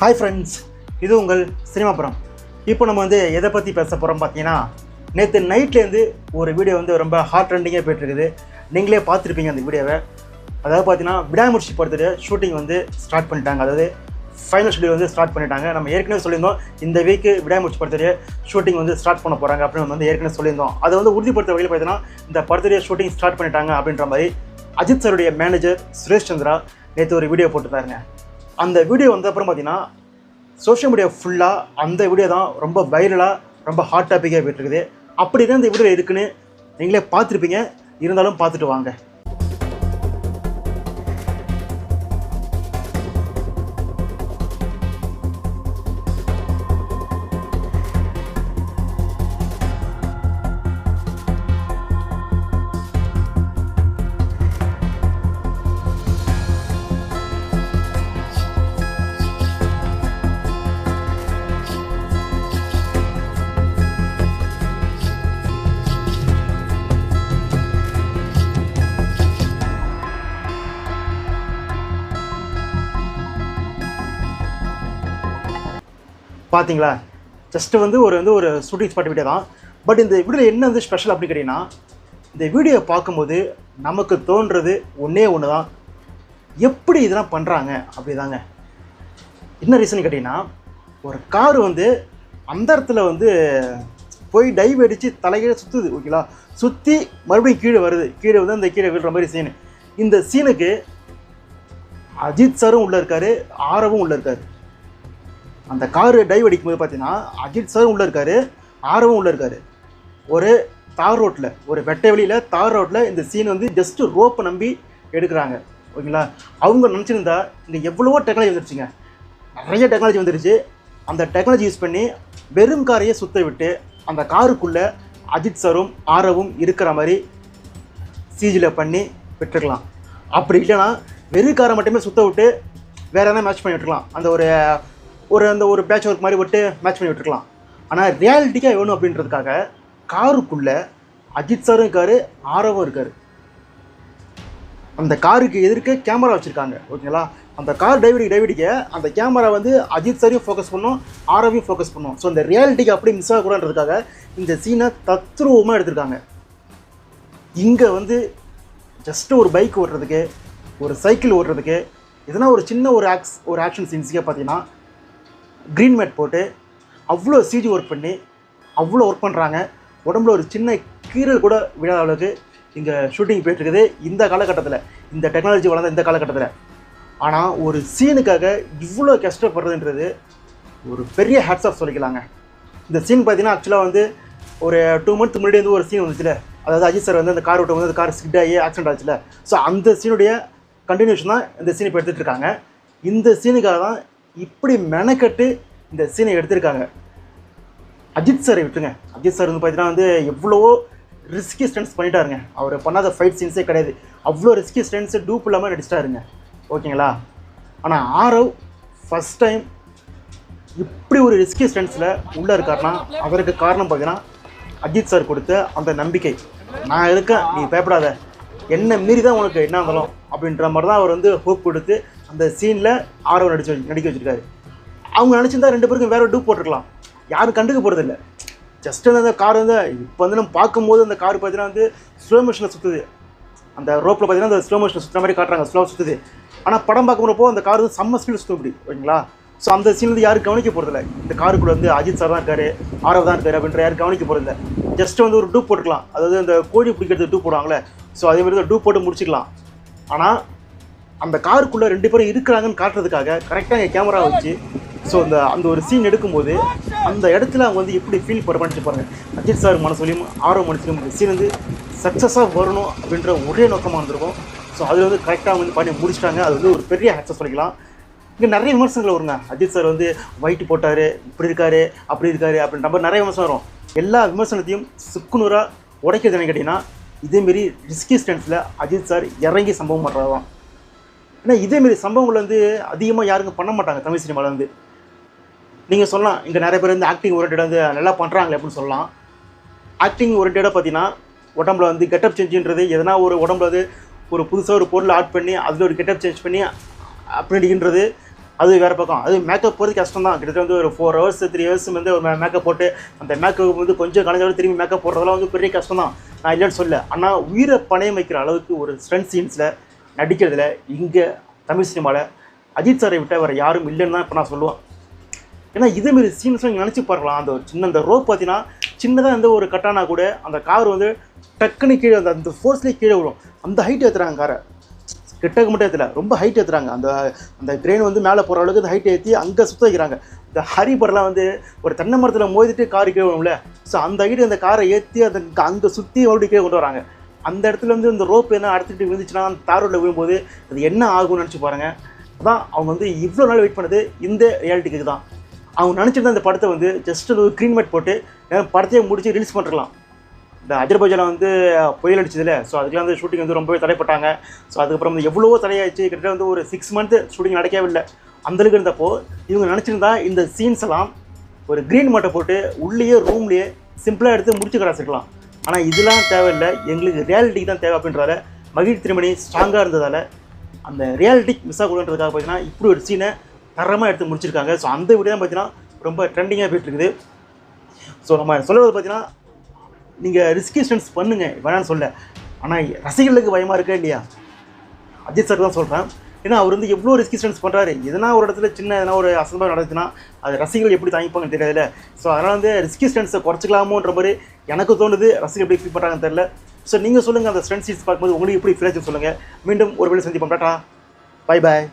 Hi friends இது உங்கள் சினிமாபுரம். இப்போ நம்ம வந்து எதை பற்றி பேச போகிறோம் பார்த்தீங்கன்னா நேற்று நைட்லேருந்து ஒரு வீடியோ வந்து ரொம்ப ஹாட் ட்ரெண்டிங்காக போயிட்டுருக்குது. நீங்களே பார்த்துருப்பீங்க அந்த வீடியோவை அதாவது பார்த்தீங்கன்னா விடாமுடிச்சு படத்துடைய ஷூட்டிங் வந்து ஸ்டார்ட் பண்ணிட்டாங்க. அதாவது ஃபைனல் ஷெடியூல் வந்து ஸ்டார்ட் பண்ணிட்டாங்க. நம்ம ஏற்கனவே சொல்லியிருந்தோம் இந்த வீக்கு விடாமுடிச்சு படத்துடைய ஷூட்டிங் வந்து ஸ்டார்ட் பண்ண போகிறாங்க அப்படின்னு வந்து ஏற்கனவே சொல்லியிருந்தோம். அதை வந்து உறுதிப்படுத்த வகையில் பார்த்தீங்கன்னா இந்த படத்துடைய ஷூட்டிங் ஸ்டார்ட் பண்ணிட்டாங்க அப்படின்ற மாதிரி அஜித் சாருடைய மேனேஜர் சுரேஷ் சந்திரா நேற்று ஒரு வீடியோ போட்டுருந்தாருங்க. அந்த வீடியோ வந்த அப்புறம் பார்த்தீங்கன்னா சோஷியல் மீடியா ஃபுல்லாக அந்த வீடியோ தான் ரொம்ப வைரலாக ரொம்ப ஹாட் டாப்பிக்காக போயிட்டுருக்குது அப்படி தான் இந்த வீடியோ இருக்குன்னு நீங்களே பார்த்துருப்பீங்க. இருந்தாலும் பார்த்துட்டு வாங்க. பார்த்தீங்களா ஜஸ்ட்டு வந்து ஒரு வந்து ஒரு ஷூட்டிங் ஸ்பாட் வீடியோ தான். பட் இந்த வீடியோவில் என்ன வந்து ஸ்பெஷல் அப்படி கேட்டிங்கன்னா இந்த வீடியோ பார்க்கும்போது நமக்கு தோன்றது ஒன்றே ஒன்று தான் எப்படி இதெல்லாம் பண்ணுறாங்க அப்படிதாங்க. என்ன ரீசன் கேட்டிங்கன்னா ஒரு கார் வந்து அந்த இடத்துல வந்து போய் டைவ் அடித்து தலைகீழ சுற்றுது ஓகேங்களா சுற்றி மறுபடியும் கீழே வருது. கீழே வந்து அந்த கீழே விழுற மாதிரி சீனு இந்த சீனுக்கு அஜித் சாரும் உள்ளே இருக்கார் ஆரவும் உள்ளே இருக்கார். அந்த காரு டைவ் அடிக்கும்போது பார்த்தீங்கன்னா அஜித் சார் உள்ளே இருக்காரு ஆர்வம் உள்ளே இருக்காரு. ஒரு தார் ரோட்டில் ஒரு வெட்ட வெளியில் தார் ரோட்டில் இந்த சீன் வந்து ஜஸ்ட்டு ரோப்பை நம்பி எடுக்கிறாங்க. ஓகேங்களா? அவங்க நினச்சிருந்தா இங்கே எவ்வளவோ டெக்னாலஜி வந்துருச்சுங்க. நிறைய டெக்னாலஜி வந்துருச்சு. அந்த டெக்னாலஜி யூஸ் பண்ணி வெறும் காரையே சுத்த விட்டு அந்த காருக்குள்ளே அஜித் சாரும் ஆரவும் இருக்கிற மாதிரி சிஜியில் பண்ணி விட்டுருக்கலாம். அப்படி இல்லைன்னா வெறும் காரை மட்டுமே சுத்த விட்டு வேறு எதனா மேட்ச் பண்ணி விட்டுருக்கலாம். அந்த ஒரு ஒரு அந்த ஒரு பேட்ச் ஒர்க் மாதிரி விட்டு மேட்ச் பண்ணி விட்டுருக்கலாம். ஆனால் ரியாலிட்டிக்காக வேணும் அப்படின்றதுக்காக காருக்குள்ளே அஜித் சாரும் இருக்கார் ஆரவும் இருக்கார். அந்த காருக்கு எதிர்க்க கேமரா வச்சுருக்காங்க ஓகேங்களா? அந்த கார் டைவடிக்கு டைவடிக்க அந்த கேமரா வந்து அஜித் சாரையும் ஃபோக்கஸ் பண்ணும் ஆரவையும் ஃபோக்கஸ் பண்ணும். ஸோ இந்த ரியாலிட்டிக்கு அப்படியே மிஸ் ஆகக்கூடாதுன்றதுக்காக இந்த சீனை தத்ரூபமாக எடுத்திருக்காங்க. இங்கே வந்து ஜஸ்ட் ஒரு பைக் ஓட்டுறதுக்கு ஒரு சைக்கிள் ஓட்டுறதுக்கு இதெல்லாம் ஒரு சின்ன ஒரு ஆக்ஸ் ஒரு ஆக்ஷன் சீன்ஸுக்கே பார்த்தீங்கன்னா க்ரீன் மேட் போட்டு அவ்வளோ சிஜி ஒர்க் பண்ணி அவ்வளோ ஒர்க் பண்ணுறாங்க உடம்புல ஒரு சின்ன கீரல் கூட விழாத அளவுக்கு இங்கே ஷூட்டிங் போயிட்டுருக்குது இந்த காலகட்டத்தில் இந்த டெக்னாலஜி வளர்ந்த இந்த காலகட்டத்தில். ஆனால் ஒரு சீனுக்காக இவ்வளோ கஷ்டப்படுறதுன்றது ஒரு பெரிய ஹேட்ஸ் ஆஃப் சொல்லிக்கலாங்க. இந்த சீன் பார்த்தீங்கன்னா ஆக்சுவலாக வந்து ஒரு டூ மந்த் முன்னாடி வந்து ஒரு சீன் வந்துச்சுல. அதாவது அஜித் சார் வந்து அந்த கார் விட்டு வந்து அந்த கார் ஸ்கிட் ஆகி ஆக்சிடென்ட் ஆச்சுல. ஸோ அந்த சீனுடைய கண்டினியூஷன் தான் இந்த சீன் இப்போ எடுத்துகிட்டு இருக்காங்க. இந்த சீனுக்காக தான் இப்படி மெனக்கட்டு இந்த சீனை எடுத்திருக்காங்க. அஜித் சாரை விட்டுருங்க. அஜித் சார் வந்து பார்த்தீங்கன்னா வந்து எவ்வளவோ ரிஸ்கி ஸ்டன்ஸ் பண்ணிட்டாருங்க. அவர் பண்ணாத ஃபைட் சீன்ஸே கிடையாது. அவ்வளோ ரிஸ்கி ஸ்டன்ஸு டூப் இல்லாமல் நடிச்சிட்டாருங்க. ஓகேங்களா? ஆனால் ஆரவ் ஃபஸ்ட் டைம் இப்படி ஒரு ரிஸ்கி ஸ்டன்ஸில் உள்ளே இருக்காருன்னா அவருக்கு காரணம் பார்த்தீங்கன்னா அஜித் சார் கொடுத்த அந்த நம்பிக்கை. நான் இருக்கேன் நீ பயப்படாத. என்ன மீறி தான் உனக்கு என்ன இருந்தாலும் அப்படின்ற மாதிரி தான் அவர் வந்து ஹோப் கொடுத்து அந்த சீனில் ஆரவ் நடிச்சு நடிக்க வச்சுருக்காரு. அவங்க நினச்சிருந்தா ரெண்டு பேருக்கும் வேறு டூப் போட்டிருக்கலாம். யாரும் கண்டுக்க போகிறதில்ல ஜஸ்ட் அந்த கார் வந்து இப்போ வந்து நம்ம பார்க்கும்போது அந்த கார் பார்த்தீங்கன்னா வந்து ஸ்லோ மோஷனில் சுற்றுது அந்த ரோப்பில் பார்த்தீங்கன்னா அந்த ஸ்லோ மோஷனில் சுற்றுற மாதிரி காட்டுறாங்க ஸ்லோ சுற்றுது ஆனால் படம் பார்க்குறப்போ அந்த கார் வந்து செம்ம ஸ்பீடு சுற்றும் இப்படி ஓகேங்களா? ஸோ அந்த சீன் வந்து யாரும் கவனிக்க போகிறதில்ல இந்த காருக்குள்ளே வந்து அஜித் சார் தான் இருக்காரு ஆரவ் தான் இருக்காரு அப்படின்ற யாரும் கவனிக்க போகிறதில்ல ஜஸ்ட் வந்து ஒரு டூப் போட்டுக்கலாம். அதாவது அந்த கோழி பிடிக்கிறது டூப் போடுவாங்களே. ஸோ அதே மாதிரி தான் டூப் போட்டு முடிச்சுக்கலாம். ஆனால் அந்த காருக்குள்ளே ரெண்டு பேரும் இருக்கிறாங்கன்னு காட்டுறதுக்காக கரெக்டாக கேமரா வச்சு ஸோ அந்த அந்த ஒரு சீன் எடுக்கும்போது அந்த இடத்துல அவங்க வந்து எப்படி ஃபீல் பண்ணுற பாருங்கள் அஜித் சார் மனசுலையும் ஆர்வம் மனசுலையும் இந்த சீன் வந்து சக்ஸஸாக வரணும் அப்படின்ற ஒரே நோக்கமாக இருந்திருக்கும். ஸோ அதில் வந்து கரெக்டாக வந்து பண்ணி முடிச்சிட்டாங்க. அது வந்து ஒரு பெரிய சக்ஸஸ் பண்ணிக்கலாம் இங்கே நிறைய விமர்சனங்கள் வருங்க. அஜித் சார் வந்து ஒயிட் போட்டார் இப்படி இருக்காரு அப்படி இருக்காரு அப்படின்ற மாதிரி நிறைய விமர்சனம் வரும். எல்லா விமர்சனத்தையும் சுக்குநூறாக உடைக்கிறது என்ன கேட்டிங்கன்னா இதேமாரி ரிஸ்கி ஸ்டன்ஸில் அஜித் சார் இறங்கி சம்பவம் பண்ணுறது தான் ஏன்னா இதேமாரி சம்பவங்கள் வந்து அதிகமாக யாருங்க பண்ண மாட்டாங்க தமிழ் சினிமாவில் வந்து. நீங்கள் சொல்லலாம் இங்கே நிறைய பேர் வந்து ஆக்டிங் ஓரியன்டாக வந்து நல்லா பண்ணுறாங்களே அப்படின்னு சொல்லலாம். ஆக்டிங் ஓரியன்டாக பார்த்தீங்கன்னா உடம்புல வந்து கெட்டப் சேஞ்சுன்றது எதனா ஒரு உடம்புல வந்து ஒரு புதுசாக ஒரு பொருள் ஆட் பண்ணி அதில் ஒரு கெட்டப் சேஞ்ச் பண்ணி அப்படின்றது அது வேறு பக்கம். அது மேக்கப் போகிறது கஷ்டம் தான் கிட்டத்தட்ட வந்து ஒரு ஃபோர் ஹவர்ஸ் த்ரீ ஹவர்ஸ் வந்து ஒரு மேக்கப் போட்டு அந்த மேக்கப் வந்து கொஞ்சம் கலைஞ்சோட திரும்பி மேக்கப் போடுறதெல்லாம் வந்து பெரிய கஷ்டம் தான் நான் இல்லைன்னு சொல்ல ஆனால் உயிரை பணையம் வைக்கிற அளவுக்கு ஒரு ஸ்ட்ரென்த் சீன்ஸில் நடிக்கிறதுல இங்கே தமிழ் சினிமாவில் அஜித் சாரை விட்ட வேறு யாரும் இல்லைன்னு தான் இப்போ நான் சொல்லுவேன். ஏன்னா இதேமாரி சீன்ஸ்லாம் நீங்கள் நினச்சி பார்க்கலாம் அந்த ஒரு சின்ன அந்த ரோப் பார்த்தீங்கன்னா சின்னதாக இருந்த ஒரு கட்டானா கூட அந்த கார் வந்து டக்குன்னு கீழே அந்த அந்த ஃபோர்ஸ்லேயே கீழே விடும் அந்த ஹைட் ஏற்றுறாங்க காரை கிட்டக்கு மட்டும் ஏற்றல ரொம்ப ஹைட் ஏற்றுறாங்க அந்த அந்த கிரெயின் வந்து மேலே போகிற அளவுக்கு அந்த ஹைட் ஏற்றி அங்கே சுத்த வைக்கிறாங்க. இந்த ஹரி வந்து ஒரு தென்னை மரத்தில் மோதிட்டு கார் கீழே விடும்ல ஸோ அந்த ஹைட் அந்த காரை ஏற்றி அந்த அங்கே சுற்றி மறுபடியும் கீழே கொண்டு வராங்க. அந்த இடத்துல வந்து இந்த ரோப் என்ன அடுத்துட்டு விழுந்துச்சுன்னா அந்த தார் ரோட்டில் விழும்போது அது என்ன ஆகும்னு நினச்சி பாருங்கள் அதான் அவங்க வந்து இவ்வளோ நாள் வெயிட் பண்ணது இந்த ரியாலிட்டிக்கு தான். அவங்க நினச்சிருந்த அந்த படத்தை வந்து ஜஸ்ட் ஒரு க்ரீன் மேட் போட்டு படத்தையே முடிச்சு ரிலீஸ் பண்ணிருக்கலாம். இந்த அஜர்பைஜானில் வந்து புயல் அடிச்சதுல ஸோ அதுக்கெல்லாம் வந்து ஷூட்டிங் வந்து ரொம்பவே தடைப்பட்டாங்க. ஸோ அதுக்கப்புறம் வந்து எவ்வளவோ தடையாச்சு கிட்டத்தட்ட வந்து ஒரு சிக்ஸ் மந்த் ஷூட்டிங் நடக்கவே இல்லை. அந்தளவுக்கு இருந்தப்போ இவங்க நினச்சிருந்தா இந்த சீன்ஸ் எல்லாம் ஒரு க்ரீன் மட்டை போட்டு உள்ளேயே ரூம்லேயே சிம்பிளாக எடுத்து முடிச்சு கிடச்சிருக்கலாம் ஆனால் இதெல்லாம் தேவையில்லை. எங்களுக்கு ரியாலிட்டிக்கு தான் தேவை அப்படின்றதால மகிழ் திருமணி ஸ்ட்ராங்காக இருந்ததால் அந்த ரியாலிட்டிக் மிஸ் ஆகக்கூடாதுன்றதுக்காக பார்த்தீங்கன்னா இப்படி ஒரு சீனை தரமாக எடுத்து முடிச்சிருக்காங்க. ஸோ அந்த வீடியோ தான் பார்த்தீங்கன்னா ரொம்ப ட்ரெண்டிங்காக போயிட்டு இருக்குது. ஸோ நம்ம சொல்லுறது பார்த்தீங்கன்னா நீங்கள் ரிஸ்கி ஸ்டன்ஸ் பண்ணுங்கள் வேணாம்னு சொல்ல. ஆனால் ரசிகர்களுக்கு பயமாக இருக்கா இல்லையா? அஜித் சார் தான் சொல்கிறேன் ஏன்னா அவர் வந்து எவ்வளோ ரிஸ்கி ஸ்டன்ஸ் பண்ணுறாரு எதனா ஒரு இடத்துல சின்ன எதனா ஒரு அசம்பாவிடம் நடந்துச்சுன்னா அது ரசிகர்கள் எப்படி தாங்கிப்பாங்கன்னு தெரியாதுல்ல. ஸோ அதனால் வந்து ரிஸ்கி ஸ்டன்ஸை குறைச்சிக்கலாமோன்ற மாதிரி எனக்கு தோணுது ரசிகர்கள் எப்படி ஃபீல் பண்ணுறாங்கன்னு தெரியல. ஸோ நீங்கள் சொல்லுங்கள் அந்த ஸ்டன்ட் சீட்ஸ் பார்க்கும்போது உங்களுக்கு எப்படி ஃபீல் ஆச்சு சொல்லுங்கள் மீண்டும் ஒரு வேளை சந்திப்போம். Tata bye bye